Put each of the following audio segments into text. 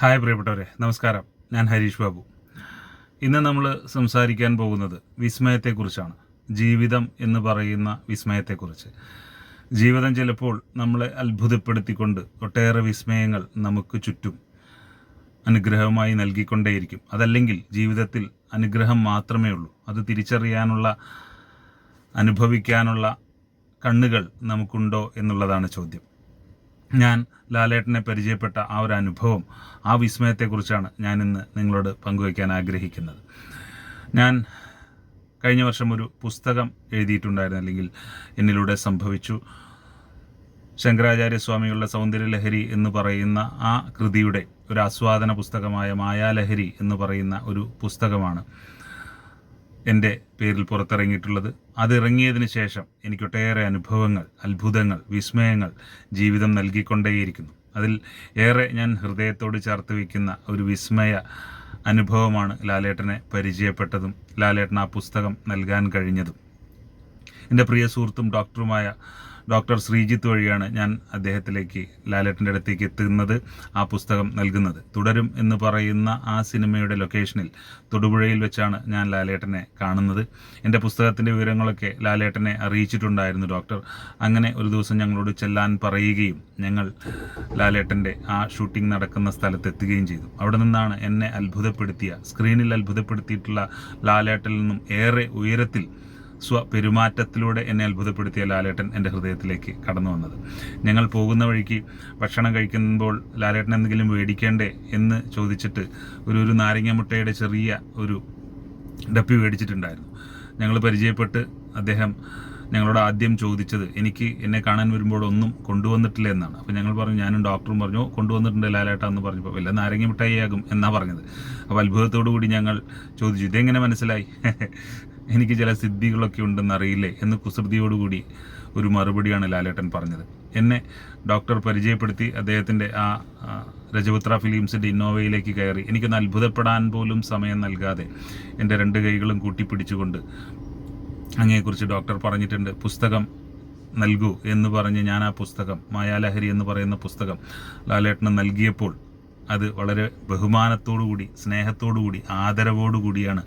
Hi പ്രിയപ്പെട്ടവരെ നമസ്കാരം. ഞാൻ ഹരീഷ് ബാബു. ഇന്ന് നമ്മൾ സംസാരിക്കാൻ പോകുന്നത് വിസ്മയത്തെക്കുറിച്ചാണ്. ജീവിതം എന്ന് പറയുന്ന വിസ്മയത്തെക്കുറിച്ച്. ജീവിതം ചിലപ്പോൾ നമ്മളെ അത്ഭുതപ്പെടുത്തിക്കൊണ്ട് ഒട്ടേറെ വിസ്മയങ്ങൾ നമുക്ക് ചുറ്റും അനുഗ്രഹമായി നൽകിക്കൊണ്ടേയിരിക്കും. അതല്ലെങ്കിൽ ജീവിതത്തിൽ അനുഗ്രഹം മാത്രമേ ഉള്ളൂ. അത് തിരിച്ചറിയാനുള്ള അനുഭവിക്കാനുള്ള കണ്ണുകൾ നമുക്കുണ്ടോ എന്നുള്ളതാണ് ചോദ്യം. ഞാൻ ലാലേട്ടനെ പരിചയപ്പെട്ട ആ ഒരു അനുഭവം ആ വിസ്മയത്തെക്കുറിച്ചാണ് ഞാൻ ഇന്ന് നിങ്ങളോട് പങ്കുവയ്ക്കാൻ ആഗ്രഹിക്കുന്നത്. ഞാൻ കഴിഞ്ഞ വർഷം ഒരു പുസ്തകം എഴുതിയിട്ടുണ്ടായിരുന്നു അല്ലെങ്കിൽ എന്നിലൂടെ സംഭവിച്ചു. ശങ്കരാചാര്യ സൗന്ദര്യലഹരി എന്ന് പറയുന്ന ആ കൃതിയുടെ ഒരു ആസ്വാദന പുസ്തകമായ മായാലഹരി എന്ന് പറയുന്ന ഒരു പുസ്തകമാണ്. എന്റെ പേരിൽ പുറത്തിറങ്ങിയിട്ടുള്ളത്. അത് ഇറങ്ങിയതിന് ശേഷം എനിക്കൊട്ടേറെ അനുഭവങ്ങൾ അത്ഭുതങ്ങൾ വിസ്മയങ്ങൾ ജീവിതം നൽകിക്കൊണ്ടേയിരിക്കുന്നു. അതിൽ ഏറെ ഞാൻ ഹൃദയത്തോട് ചേർത്ത് വയ്ക്കുന്ന ഒരു വിസ്മയ അനുഭവമാണ് ലാലേട്ടനെ പരിചയപ്പെട്ടതും ലാലേട്ടൻ ആ പുസ്തകം നൽകാൻ കഴിഞ്ഞതും. എന്റെ പ്രിയ സുഹൃത്തും ഡോക്ടറുമായ ഡോക്ടർ ശ്രീജിത്ത് വഴിയാണ് ഞാൻ അദ്ദേഹത്തിലേക്ക് ലാലേട്ടന്റെ അടുത്തേക്ക് എത്തുന്നത് ആ പുസ്തകം നൽകുന്നത്. തുടരും എന്ന് പറയുന്ന ആ സിനിമയുടെ ലൊക്കേഷനിൽ തൊടുപുഴയിൽ വെച്ചാണ് ഞാൻ ലാലേട്ടനെ കാണുന്നത്. എന്റെ പുസ്തകത്തിന്റെ വിവരങ്ങളൊക്കെ ലാലേട്ടനെ അറിയിച്ചിട്ടുണ്ടായിരുന്നു ഡോക്ടർ. അങ്ങനെ ഒരു ദിവസം ഞങ്ങളോട് ചെല്ലാൻ പറയുകയും ഞങ്ങൾ ലാലേട്ടന്റെ ആ ഷൂട്ടിംഗ് നടക്കുന്ന സ്ഥലത്ത് എത്തുകയും ചെയ്തു. അവിടെ നിന്നാണ് എന്നെ അത്ഭുതപ്പെടുത്തിയ സ്ക്രീനിൽ അത്ഭുതപ്പെടുത്തിയിട്ടുള്ള ലാലേട്ടനിൽ നിന്നും ഏറെ ഉയരത്തിൽ സ്വപെരുമാറ്റത്തിലൂടെ എന്നെ അത്ഭുതപ്പെടുത്തിയ ലാലേട്ടൻ എന്റെ ഹൃദയത്തിലേക്ക് കടന്നു വന്നത്. ഞങ്ങൾ പോകുന്ന വഴിക്ക് ഭക്ഷണം കഴിക്കുമ്പോൾ ലാലേട്ടൻ എന്തെങ്കിലും മേടിക്കേണ്ടേ എന്ന് ചോദിച്ചിട്ട് ഒരു ഒരു നാരങ്ങ മുട്ടയുടെ ചെറിയ ഒരു ഡപ്പി മേടിച്ചിട്ടുണ്ടായിരുന്നു. ഞങ്ങൾ പരിചയപ്പെട്ട് അദ്ദേഹം ഞങ്ങളോട് ആദ്യം ചോദിച്ചത് എനിക്ക് എന്നെ കാണാൻ വരുമ്പോൾ ഒന്നും കൊണ്ടുവന്നിട്ടില്ല എന്നാണ്. അപ്പോൾ ഞങ്ങൾ പറഞ്ഞു ഞാനും ഡോക്ടറും പറഞ്ഞു കൊണ്ടുവന്നിട്ടുണ്ട് ലാലേട്ട എന്ന് പറഞ്ഞപ്പോൾ വല്ല നാരങ്ങ മിഠായിയാകും എന്നാണ് പറഞ്ഞത്. അപ്പോൾ അത്ഭുതത്തോടു കൂടി ഞങ്ങൾ ചോദിച്ചു ഇതെങ്ങനെ മനസ്സിലായി? എനിക്ക് ചില സിദ്ധികളൊക്കെ ഉണ്ടെന്ന് അറിയില്ലേ എന്ന് കുസൃതിയോടുകൂടി ഒരു മറുപടിയാണ് ലാലേട്ടൻ പറഞ്ഞത്. എന്നെ ഡോക്ടർ പരിചയപ്പെടുത്തി അദ്ദേഹത്തിന്റെ ആ രജപുത്ര ഫിലിംസിന്റെ ഇന്നോവയിലേക്ക് കയറി. എനിക്കൊന്ന് അത്ഭുതപ്പെടാൻ പോലും സമയം നൽകാതെ എന്റെ രണ്ട് കൈകളും കൂട്ടിപ്പിടിച്ചുകൊണ്ട് അങ്ങയെക്കുറിച്ച് ഡോക്ടർ പറഞ്ഞിട്ടുണ്ട് പുസ്തകം നൽകൂ എന്ന് പറഞ്ഞ് ഞാൻ ആ പുസ്തകം മായാലഹരി എന്ന് പറയുന്ന പുസ്തകം ലാലേട്ടന് നൽകിയപ്പോൾ അത് വളരെ ബഹുമാനത്തോടുകൂടി സ്നേഹത്തോടുകൂടി ആദരവോടുകൂടിയാണ്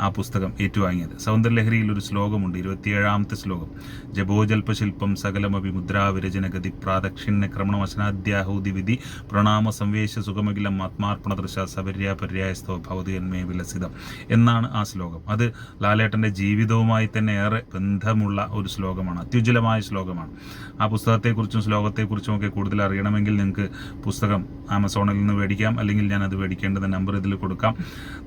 ആ പുസ്തകം ഏറ്റുവാങ്ങിയത്. സൗന്ദര്യലഹരിയിൽ ഒരു ശ്ലോകമുണ്ട് ഇരുപത്തിയേഴാമത്തെ ശ്ലോകം. ജപോജൽപശില്പം സകലമപി മുദ്രാവിരചനഗതി പ്രാദക്ഷിണ്യ ക്രമണവശനാദ്യാഹൂതി വിധി പ്രണാമ സംവേശ സുഖമഖിലം ആത്മാർപ്പണദൃശ സപര്യ പര്യായസ്തോ ഭവതിയന്മേ വിലസിതം എന്നാണ് ആ ശ്ലോകം. അത് ലാലേട്ടന്റെ ജീവിതവുമായി തന്നെ ഏറെ ബന്ധമുള്ള ഒരു ശ്ലോകമാണ് അത്യുജ്വലമായ ശ്ലോകമാണ്. ആ പുസ്തകത്തെക്കുറിച്ചും ശ്ലോകത്തെക്കുറിച്ചും ഒക്കെ കൂടുതൽ അറിയണമെങ്കിൽ നിങ്ങൾക്ക് പുസ്തകം ആമസോണിൽ നിന്ന് മേടിക്കാം അല്ലെങ്കിൽ ഞാൻ അത് മേടിക്കേണ്ടത് നമ്പർ ഇതിൽ കൊടുക്കാം.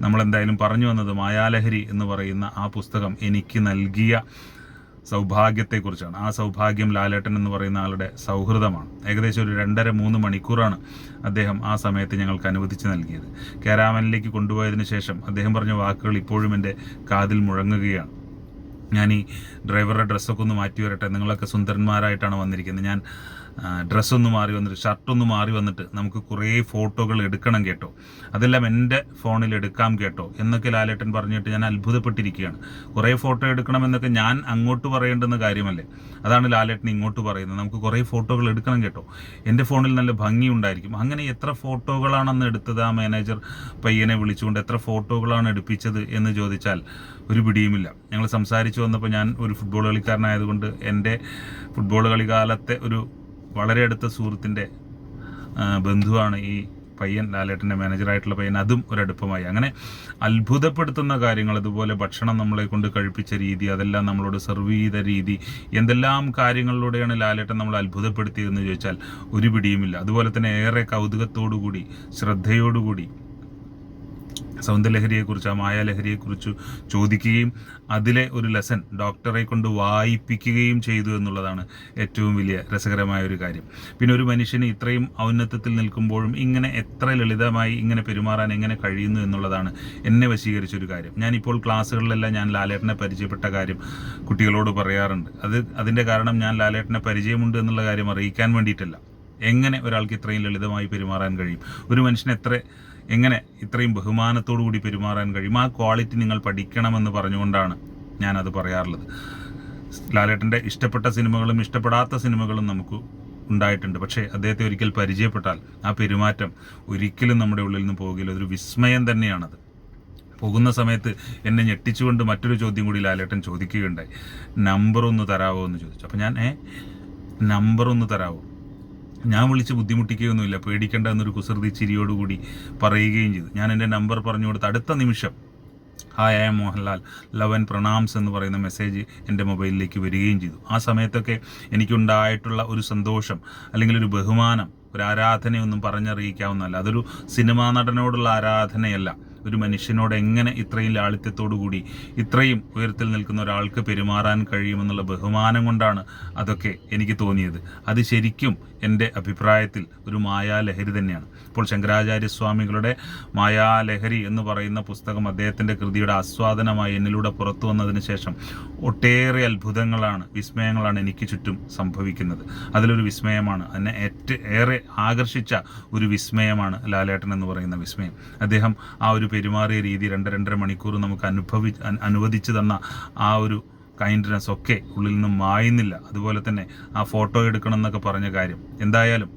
നമ്മൾ എന്തായാലും പറഞ്ഞു വന്നത് മായാലഹരി എന്ന് പറയുന്ന ആ പുസ്തകം എനിക്ക് നൽകിയ സൗഭാഗ്യത്തെക്കുറിച്ചാണ്. ആ സൗഭാഗ്യം ലാലേട്ടൻ എന്ന് പറയുന്ന ആളുടെ സൗഹൃദമാണ്. ഏകദേശം ഒരു രണ്ടര മൂന്ന് മണിക്കൂറാണ് അദ്ദേഹം ആ സമയത്ത് ഞങ്ങൾക്ക് അനുവദിച്ച് നൽകിയത്. കാരാമനിലേക്ക് കൊണ്ടുപോയതിന് ശേഷം അദ്ദേഹം പറഞ്ഞ വാക്കുകൾ ഇപ്പോഴും എന്റെ കാതിൽ മുഴങ്ങുകയാണ്. ഞാൻ ഈ ഡ്രൈവറുടെ ഡ്രസ്സൊക്കെ ഒന്ന് മാറ്റി വരട്ടെ. നിങ്ങളൊക്കെ സുന്ദരന്മാരായിട്ടാണ് വന്നിരിക്കുന്നത്. ഞാൻ ഡ്രസ്സൊന്ന് മാറി വന്നിട്ട് ഷർട്ടൊന്ന് മാറി വന്നിട്ട് നമുക്ക് കുറേ ഫോട്ടോകൾ എടുക്കണം കേട്ടോ. അതെല്ലാം എന്റെ ഫോണിൽ എടുക്കാം കേട്ടോ എന്നൊക്കെ ലാലേട്ടൻ പറഞ്ഞിട്ട് ഞാൻ അത്ഭുതപ്പെട്ടിരിക്കുകയാണ്. കുറേ ഫോട്ടോ എടുക്കണം എന്നൊക്കെ ഞാൻ അങ്ങോട്ട് പറയേണ്ടുന്ന കാര്യമല്ലേ? അതാണ് ലാലേട്ടൻ ഇങ്ങോട്ട് പറയുന്നത്. നമുക്ക് കുറേ ഫോട്ടോകൾ എടുക്കണം കേട്ടോ. എന്റെ ഫോണിൽ നല്ല ഭംഗി ഉണ്ടായിരിക്കും. അങ്ങനെ എത്ര ഫോട്ടോകളാണെന്ന് എടുത്തത് ആ മാനേജർ പയ്യനെ വിളിച്ചുകൊണ്ട് എത്ര ഫോട്ടോകളാണ് എടുപ്പിച്ചത് എന്ന് ചോദിച്ചാൽ ഒരു പിടിയുമില്ല. ഞങ്ങൾ സംസാരിച്ചു വന്നപ്പോൾ ഞാൻ ഒരു ഫുട്ബോൾ കളിക്കാരനായതുകൊണ്ട് എന്റെ ഫുട്ബോൾ കളിക്കാലത്തെ ഒരു വളരെ അടുത്ത സുഹൃത്തിന്റെ ബന്ധുവാണ് ഈ പയ്യൻ ലാലേട്ടന്റെ മാനേജറായിട്ടുള്ള പയ്യൻ. അതും ഒരടുപ്പമായി. അങ്ങനെ അത്ഭുതപ്പെടുത്തുന്ന കാര്യങ്ങൾ അതുപോലെ ഭക്ഷണം നമ്മളെ കൊണ്ട് കഴിപ്പിച്ച രീതി അതെല്ലാം നമ്മളോട് സെർവ് ചെയ്ത രീതി എന്തെല്ലാം കാര്യങ്ങളിലൂടെയാണ് ലാലേട്ടൻ നമ്മൾ അത്ഭുതപ്പെടുത്തിയതെന്ന് ചോദിച്ചാൽ ഒരു പിടിയുമില്ല. അതുപോലെ തന്നെ ഏറെ കൗതുകത്തോടുകൂടി ശ്രദ്ധയോടുകൂടി സൗന്ദര്യലഹരിയെക്കുറിച്ച് ആ മായാലഹരിയെക്കുറിച്ച് ചോദിക്കുകയും അതിലെ ഒരു ലെസൺ ഡോക്ടറെ കൊണ്ട് വായിപ്പിക്കുകയും ചെയ്തു എന്നുള്ളതാണ് ഏറ്റവും വലിയ രസകരമായ ഒരു കാര്യം. പിന്നെ ഒരു മനുഷ്യന് ഇത്രയും ഔന്നത്യത്തിൽ നിൽക്കുമ്പോഴും ഇങ്ങനെ എത്ര ലളിതമായി ഇങ്ങനെ പെരുമാറാൻ എങ്ങനെ കഴിയുന്നു എന്നുള്ളതാണ് എന്നെ വശീകരിച്ചൊരു കാര്യം. ഞാനിപ്പോൾ ക്ലാസ്സുകളിലെല്ലാം ഞാൻ ലാലേട്ടനെ പരിചയപ്പെട്ട കാര്യം കുട്ടികളോട് പറയാറുണ്ട്. അത് അതിന്റെ കാരണം ഞാൻ ലാലേട്ടനെ പരിചയമുണ്ട് എന്നുള്ള കാര്യം അറിയിക്കാൻ വേണ്ടിയിട്ടല്ല. എങ്ങനെ ഒരാൾക്ക് ഇത്രയും ലളിതമായി പെരുമാറാൻ കഴിയും? ഒരു മനുഷ്യന് എത്ര എങ്ങനെ ഇത്രയും ബഹുമാനത്തോടു കൂടി പെരുമാറാൻ കഴിയും? ആ ക്വാളിറ്റി നിങ്ങൾ പഠിക്കണമെന്ന് പറഞ്ഞുകൊണ്ടാണ് ഞാനത് പറയാറുള്ളത്. ലാലേട്ടന്റെ ഇഷ്ടപ്പെട്ട സിനിമകളും ഇഷ്ടപ്പെടാത്ത സിനിമകളും നമുക്ക് ഉണ്ടായിട്ടുണ്ട്. പക്ഷേ അദ്ദേഹത്തെ ഒരിക്കൽ പരിചയപ്പെട്ടാൽ ആ പെരുമാറ്റം ഒരിക്കലും നമ്മുടെ ഉള്ളിൽ നിന്ന് പോകില്ല. ഒരു വിസ്മയം തന്നെയാണത്. പോകുന്ന സമയത്ത് എന്നെ ഞെട്ടിച്ചുകൊണ്ട് മറ്റൊരു ചോദ്യം കൂടി ലാലേട്ടൻ ചോദിക്കുകയുണ്ടായി. നമ്പർ ഒന്ന് തരാവോ? എന്ന് ചോദിച്ചു. അപ്പോൾ ഞാൻ ഏ? നമ്പർ ഒന്ന് തരാവോ? ഞാൻ വിളിച്ച് ബുദ്ധിമുട്ടിക്കുകയൊന്നുമില്ല. പേടിക്കേണ്ട എന്നൊരു കുസൃതി ചിരിയോടുകൂടി പറയുകയും ചെയ്തു. ഞാൻ എന്റെ നമ്പർ പറഞ്ഞു കൊടുത്ത അടുത്ത നിമിഷം ഹായ് ആയ മോഹൻലാൽ. ലവൻ പ്രണാംസ് എന്ന് പറയുന്ന മെസ്സേജ് എന്റെ മൊബൈലിലേക്ക് വരികയും ചെയ്തു. ആ സമയത്തൊക്കെ എനിക്കുണ്ടായിട്ടുള്ള ഒരു സന്തോഷം അല്ലെങ്കിൽ ഒരു ബഹുമാനം ഒരു ആരാധനയൊന്നും പറഞ്ഞറിയിക്കാവുന്നതല്ല. അതൊരു സിനിമാ നടനോടുള്ള ആരാധനയല്ല. ഒരു മനുഷ്യനോട് എങ്ങനെ ഇത്രയും ലാളിത്യത്തോടു കൂടി ഇത്രയും ഉയരത്തിൽ നിൽക്കുന്ന ഒരാൾക്ക് പെരുമാറാൻ കഴിയുമെന്നുള്ള ബഹുമാനം കൊണ്ടാണ് അതൊക്കെ എനിക്ക് തോന്നിയത്. അത് ശരിക്കും എന്റെ അഭിപ്രായത്തിൽ ഒരു മായാലഹരി തന്നെയാണ്. ഇപ്പോൾ ശങ്കരാചാര്യസ്വാമികളുടെ മായാലഹരി എന്ന് പറയുന്ന പുസ്തകം അദ്ദേഹത്തിന്റെ കൃതിയുടെ ആസ്വാദനമായി എന്നിലൂടെ പുറത്തു വന്നതിന് ശേഷം ഒട്ടേറെ അത്ഭുതങ്ങളാണ് വിസ്മയങ്ങളാണ് എനിക്ക് ചുറ്റും സംഭവിക്കുന്നത്. അതിലൊരു വിസ്മയമാണ് എന്നെ ഏറ്റ ഏറെ ആകർഷിച്ച ഒരു വിസ്മയമാണ് ലാലേട്ടൻ എന്ന് പറയുന്ന വിസ്മയം. അദ്ദേഹം ആ ഒരു പെരുമാറിയ രീതി രണ്ട് രണ്ടര മണിക്കൂർ നമുക്ക് അനുഭവി അനുവദിച്ചു തന്ന ആ ഒരു കൈൻഡ്നെസ് ഒക്കെ ഉള്ളിൽ നിന്നും മായുന്നില്ല. അതുപോലെ തന്നെ ആ ഫോട്ടോ എടുക്കണം എന്നൊക്കെ പറഞ്ഞ കാര്യം. എന്തായാലും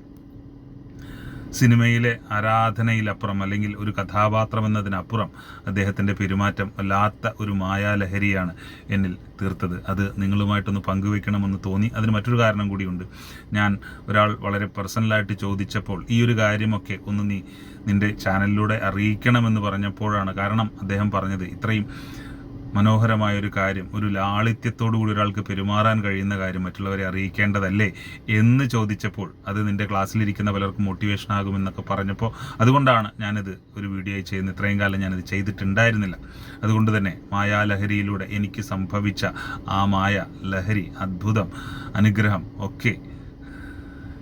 സിനിമയിലെ ആരാധനയിലപ്പുറം അല്ലെങ്കിൽ ഒരു കഥാപാത്രം എന്നതിനപ്പുറം അദ്ദേഹത്തിന്റെ പെരുമാറ്റം വല്ലാത്ത ഒരു മായാലഹരിയാണ് എന്നിൽ തീർത്തത്. അത് നിങ്ങളുമായിട്ടൊന്ന് പങ്കുവെക്കണമെന്ന് തോന്നി. അതിന് മറ്റൊരു കാരണം കൂടിയുണ്ട്. ഞാൻ ഒരാൾ വളരെ പേഴ്സണലായിട്ട് ചോദിച്ചപ്പോൾ ഈ ഒരു കാര്യമൊക്കെ ഒന്ന് നീ നിന്റെ ചാനലിലൂടെ അറിയിക്കണമെന്ന് പറഞ്ഞപ്പോഴാണ്. കാരണം അദ്ദേഹം പറഞ്ഞത് ഇത്രയും മനോഹരമായ ഒരു കാര്യം ഒരു ലാളിത്യത്തോടു കൂടി ഒരാൾക്ക് പെരുമാറാൻ കഴിയുന്ന കാര്യം മറ്റുള്ളവരെ അറിയിക്കേണ്ടതല്ലേ എന്ന് ചോദിച്ചപ്പോൾ അത് നിന്റെ ക്ലാസ്സിലിരിക്കുന്ന പലർക്കും മോട്ടിവേഷൻ ആകുമെന്നൊക്കെ പറഞ്ഞപ്പോൾ അതുകൊണ്ടാണ് ഞാനിത് ഒരു വീഡിയോ ചെയ്യുന്നത്. ഇത്രയും കാലം ഞാനിത് ചെയ്തിട്ടുണ്ടായിരുന്നില്ല. അതുകൊണ്ട് തന്നെ മായാലഹരിയിലൂടെ എനിക്ക് സംഭവിച്ച ആ മായ ലഹരി അത്ഭുതം അനുഗ്രഹം ഒക്കെ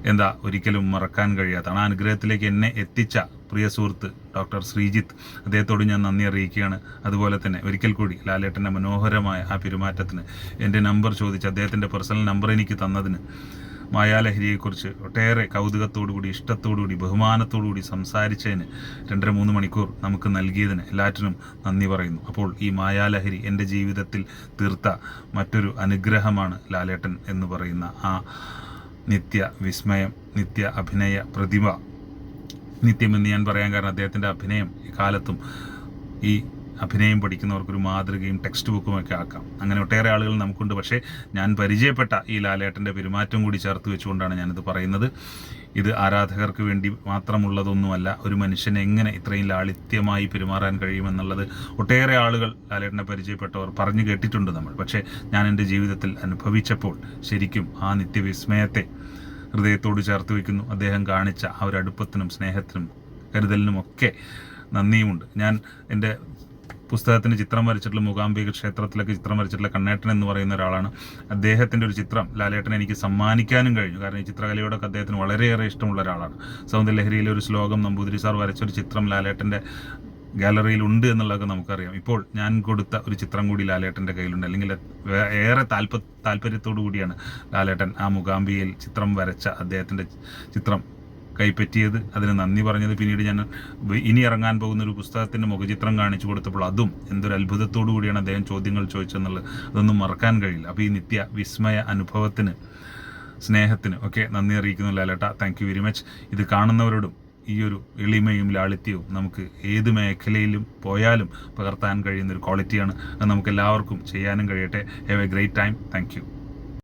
എന്താ ഒരിക്കലും മറക്കാൻ കഴിയാത്ത ആ അനുഗ്രഹത്തിലേക്ക് എന്നെ എത്തിച്ച പ്രിയ സുഹൃത്ത് ഡോക്ടർ ശ്രീജിത്ത് അദ്ദേഹത്തോട് ഞാൻ നന്ദി അറിയിക്കുകയാണ്. അതുപോലെ തന്നെ ഒരിക്കൽ കൂടി ലാലേട്ടന്റെ മനോഹരമായ ആ പെരുമാറ്റത്തിന് എന്റെ നമ്പർ ചോദിച്ച് അദ്ദേഹത്തിന്റെ പേഴ്സണൽ നമ്പർ എനിക്ക് തന്നതിന് മായാലഹരിയെക്കുറിച്ച് ഒട്ടേറെ കൗതുകത്തോടുകൂടി ഇഷ്ടത്തോടുകൂടി ബഹുമാനത്തോടുകൂടി സംസാരിച്ചതിന് രണ്ടര മൂന്ന് മണിക്കൂർ നമുക്ക് നൽകിയതിന് എല്ലാറ്റിനും നന്ദി പറയുന്നു. അപ്പോൾ ഈ മായാലഹരി എന്റെ ജീവിതത്തിൽ തീർത്ത മറ്റൊരു അനുഗ്രഹമാണ് ലാലേട്ടൻ എന്ന് പറയുന്ന ആ നിത്യ വിസ്മയം നിത്യ അഭിനയ പ്രതിഭ നിത്യമെന്ന് ഞാൻ പറയാൻ കാരണം അദ്ദേഹത്തിന്റെ അഭിനയം കാലത്തും ഈ അഭിനയം പഠിക്കുന്നവർക്കൊരു മാതൃകയും ടെക്സ്റ്റ് ബുക്കും ഒക്കെ ആക്കാം. അങ്ങനെ ഒട്ടേറെ ആളുകൾ നമുക്കുണ്ട്. പക്ഷേ ഞാൻ പരിചയപ്പെട്ട ഈ ലാലേട്ടന്റെ പെരുമാറ്റം കൂടി ചേർത്ത് വെച്ചുകൊണ്ടാണ് ഞാനിത് പറയുന്നത്. ഇത് ആരാധകർക്ക് വേണ്ടി മാത്രമുള്ളതൊന്നുമല്ല ഒരു മനുഷ്യൻ എങ്ങനെ ഇത്രയും ലാളിത്യമായി പെരുമാറാൻ കഴിയുമെന്നുള്ളത് ഒട്ടേറെ ആളുകൾ ലാലേട്ടനെ പരിചയപ്പെട്ടവർ പറഞ്ഞു കേട്ടിട്ടുണ്ട് നമ്മൾ. പക്ഷേ ഞാൻ എന്റെ ജീവിതത്തിൽ അനുഭവിച്ചപ്പോൾ ശരിക്കും ആ നിത്യവിസ്മയത്തെ ഹൃദയത്തോട് ചേർത്ത് വയ്ക്കുന്നു. അദ്ദേഹം കാണിച്ച ആ ഒരു അടുപ്പത്തിനും സ്നേഹത്തിനും കരുതലിനും ഒക്കെ നന്ദിയുമുണ്ട്. ഞാൻ എന്റെ പുസ്തകത്തിന് ചിത്രം വരച്ചിട്ടുള്ള മൂകാംബിക ക്ഷേത്രത്തിലൊക്കെ ചിത്രം വരച്ചിട്ടുള്ള കണ്ണേട്ടൻ എന്ന് പറയുന്ന ഒരാളാണ്. അദ്ദേഹത്തിന്റെ ഒരു ചിത്രം ലാലേട്ടനെ എനിക്ക് സമ്മാനിക്കാനും കഴിഞ്ഞു. കാരണം ഈ ചിത്രകലയോടൊക്കെ അദ്ദേഹത്തിന് വളരെയേറെ ഇഷ്ടമുള്ള ഒരാളാണ്. സൗന്ദര്യലഹരിയിലെ ഒരു ശ്ലോകം നമ്പൂതിരി സാർ വരച്ചൊരു ചിത്രം ലാലേട്ടന്റെ ഗാലറിയിൽ ഉണ്ട് എന്നുള്ളതൊക്കെ നമുക്കറിയാം. ഇപ്പോൾ ഞാൻ കൊടുത്ത ഒരു ചിത്രം കൂടി ലാലേട്ടന്റെ കയ്യിലുണ്ട്. അല്ലെങ്കിൽ ഏറെ താല്പ താല്പര്യത്തോടു കൂടിയാണ് ലാലേട്ടൻ ആ മുഖാംബിയിൽ ചിത്രം വരച്ച അദ്ദേഹത്തിന്റെ ചിത്രം കൈപ്പറ്റിയത്. അതിന് നന്ദി പറഞ്ഞത്. പിന്നീട് ഞാൻ ഇനി ഇറങ്ങാൻ പോകുന്ന ഒരു പുസ്തകത്തിന്റെ മുഖചിത്രം കാണിച്ചു കൊടുത്തപ്പോൾ അതും എന്തൊരു അത്ഭുതത്തോടു കൂടിയാണ് അദ്ദേഹം ചോദ്യങ്ങൾ ചോദിച്ചെന്നുള്ളത് അതൊന്നും മറക്കാൻ കഴിയില്ല. അപ്പോൾ ഈ നിത്യ വിസ്മയ അനുഭവത്തിന് സ്നേഹത്തിന് ഒക്കെ നന്ദി അറിയിക്കുന്നു ലാലേട്ട. താങ്ക് യു വെരി മച്ച് ഇത് കാണുന്നവരോടും ഈ ഒരു എളിമയും ലാളിത്യവും നമുക്ക് ഏത് മേഖലയിലും പോയാലും പകർത്താൻ കഴിയുന്ന ഒരു ക്വാളിറ്റിയാണ് അത് നമുക്ക് എല്ലാവർക്കും ചെയ്യാനും കഴിയട്ടെ. Have a great time thank